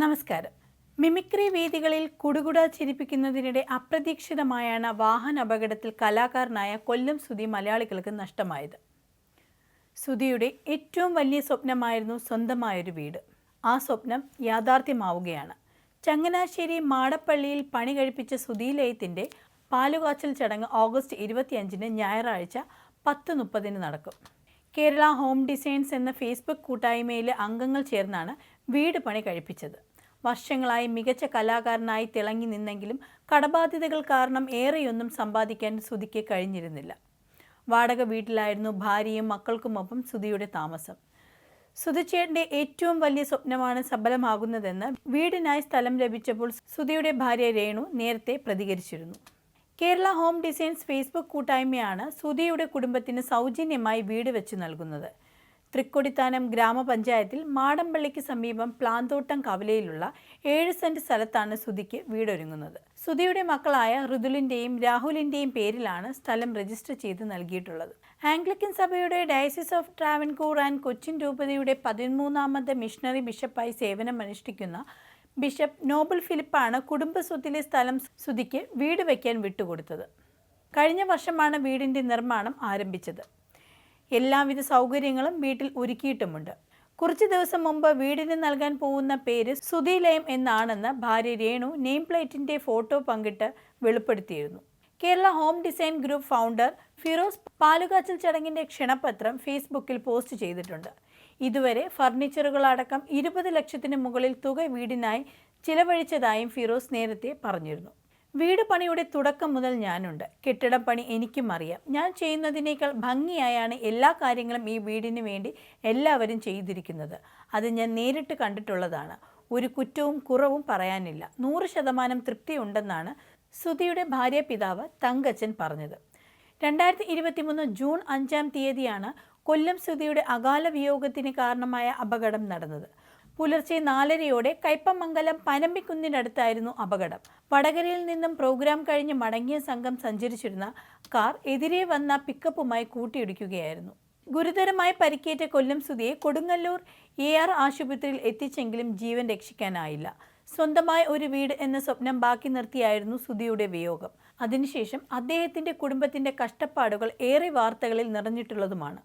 നമസ്കാരം. മിമിക്രി വേദികളിൽ കുടുകുട ചിരിപ്പിക്കുന്നതിനിടെ അപ്രതീക്ഷിതമായാണ് വാഹന അപകടത്തിൽ കലാകാരനായ കൊല്ലം സുധി മലയാളികൾക്ക് നഷ്ടമായത്. സുധിയുടെ ഏറ്റവും വലിയ സ്വപ്നമായിരുന്നു സ്വന്തമായൊരു വീട്. ആ സ്വപ്നം യാഥാർത്ഥ്യമാവുകയാണ്. ചങ്ങനാശ്ശേരി മാടപ്പള്ളിയിൽ പണി കഴിപ്പിച്ച സുധീലയത്തിന്റെ പാലുകാച്ചൽ ചടങ്ങ് ഓഗസ്റ്റ് ഇരുപത്തിയഞ്ചിന് ഞായറാഴ്ച പത്ത് മുപ്പതിന് നടക്കും. കേരള ഹോം ഡിസൈൻസ് എന്ന ഫേസ്ബുക്ക് കൂട്ടായ്മയിലെ അംഗങ്ങൾ ചേർന്നാണ് വീട് പണി കഴിപ്പിച്ചത്. വർഷങ്ങളായി മികച്ച കലാകാരനായി തിളങ്ങി നിന്നെങ്കിലും കടബാധ്യതകൾ കാരണം ഏറെയൊന്നും സമ്പാദിക്കാൻ സുധിക്ക് കഴിഞ്ഞിരുന്നില്ല. വാടക വീട്ടിലായിരുന്നു ഭാര്യയും മക്കൾക്കുമൊപ്പം സുധിയുടെ താമസം. സുധിച്ചേട്ടന്റെ ഏറ്റവും വലിയ സ്വപ്നമാണ് സഫലമാകുന്നതെന്ന് വീടിനായി സ്ഥലം ലഭിച്ചപ്പോൾ സുധിയുടെ ഭാര്യ രേണു നേരത്തെ പ്രതികരിച്ചിരുന്നു. കേരള ഹോം ഡിസൈൻസ് ഫേസ്ബുക്ക് കൂട്ടായ്മയാണ് സുധിയുടെ കുടുംബത്തിന് സൗജന്യമായി വീട് വെച്ച് നൽകുന്നത്. തൃക്കൊടിത്താനം ഗ്രാമപഞ്ചായത്തിൽ മാടമ്പള്ളിക്ക് സമീപം പ്ലാന്തോട്ടം കവലയിലുള്ള ഏഴ് സെന്റ് സ്ഥലത്താണ് സുധിക്ക് വീടൊരുങ്ങുന്നത്. സുധിയുടെ മക്കളായ ഋതുലിന്റെയും രാഹുലിന്റെയും പേരിലാണ് സ്ഥലം രജിസ്റ്റർ ചെയ്ത് നൽകിയിട്ടുള്ളത്. ആംഗ്ലിക്കൻ സഭയുടെ diocese of Travancore and Cochin രൂപതയുടെ പതിമൂന്നാമത് മിഷണറി ബിഷപ്പായി സേവനമനുഷ്ഠിക്കുന്ന ബിഷപ്പ് നോബൽ ഫിലിപ്പാണ് കുടുംബസ്വത്തിലെ സ്ഥലം സുധിക്ക് വീട് വയ്ക്കാൻ വിട്ടുകൊടുത്തത്. കഴിഞ്ഞ വർഷമാണ് വീടിന്റെ നിർമ്മാണം ആരംഭിച്ചത്. എല്ലാവിധ സൗകര്യങ്ങളും വീട്ടിൽ ഒരുക്കിയിട്ടുമുണ്ട്. കുറച്ച് ദിവസം മുമ്പ് വീടിന് നൽകാൻ പോകുന്ന പേര് സുധീലയം എന്നാണെന്ന് ഭാര്യ രേണു നെയിം പ്ലേറ്റിന്റെ ഫോട്ടോ പങ്കിട്ട് വെളിപ്പെടുത്തിയിരുന്നു. Kerala home design group founder Firoz പാലുകാച്ചൽ ചടങ്ങിന്റെ ക്ഷണപത്രം ഫേസ്ബുക്കിൽ പോസ്റ്റ് ചെയ്തിട്ടുണ്ട്. ഇതുവരെ ഫർണിച്ചറുകളടക്കം ഇരുപത് ലക്ഷത്തിന് മുകളിൽ തുക വീടിനായി ചിലവഴിച്ചതായും ഫിറോസ് നേരത്തെ പറഞ്ഞിരുന്നു. വീട് പണിയുടെ തുടക്കം മുതൽ ഞാനുണ്ട്. കെട്ടിടം പണി എനിക്കും അറിയാം. ഞാൻ ചെയ്യുന്നതിനേക്കാൾ ഭംഗിയായാണ് എല്ലാ കാര്യങ്ങളും ഈ വീടിന് വേണ്ടി എല്ലാവരും ചെയ്തിരിക്കുന്നത്. അത് ഞാൻ നേരിട്ട് കണ്ടിട്ടുള്ളതാണ്. ഒരു കുറ്റവും കുറവും പറയാനില്ല. നൂറ് ശതമാനം തൃപ്തിയുണ്ടെന്നാണ് സുധിയുടെ ഭാര്യ പിതാവ് തങ്കച്ചൻ പറഞ്ഞത്. രണ്ടായിരത്തി ഇരുപത്തി മൂന്ന് ജൂൺ അഞ്ചാം തീയതിയാണ് കൊല്ലം സുധിയുടെ അകാല വിയോഗത്തിന് കാരണമായ അപകടം നടന്നത്. പുലർച്ചെ നാലരയോടെ കയ്പമംഗലം പനമ്പിക്കുന്നിനടുത്തായിരുന്നു അപകടം. വടകരയിൽ നിന്നും പ്രോഗ്രാം കഴിഞ്ഞ് മടങ്ങിയ സംഘം സഞ്ചരിച്ചിരുന്ന കാർ എതിരെ വന്ന പിക്കപ്പുമായി കൂട്ടിയിടിക്കുകയായിരുന്നു. ഗുരുതരമായി പരിക്കേറ്റ കൊല്ലം സുധിയെ കൊടുങ്ങല്ലൂർ എ ആർ ആശുപത്രിയിൽ എത്തിച്ചെങ്കിലും ജീവൻ രക്ഷിക്കാനായില്ല. സ്വന്തമായ ഒരു വീട് എന്ന സ്വപ്നം ബാക്കി നിർത്തിയായിരുന്നു സുധിയുടെ വിയോഗം. അതിനുശേഷം അദ്ദേഹത്തിന്റെ കുടുംബത്തിന്റെ കഷ്ടപ്പാടുകൾ ഏറെ വാർത്തകളിൽ നിറഞ്ഞിട്ടുള്ളതുമാണ്.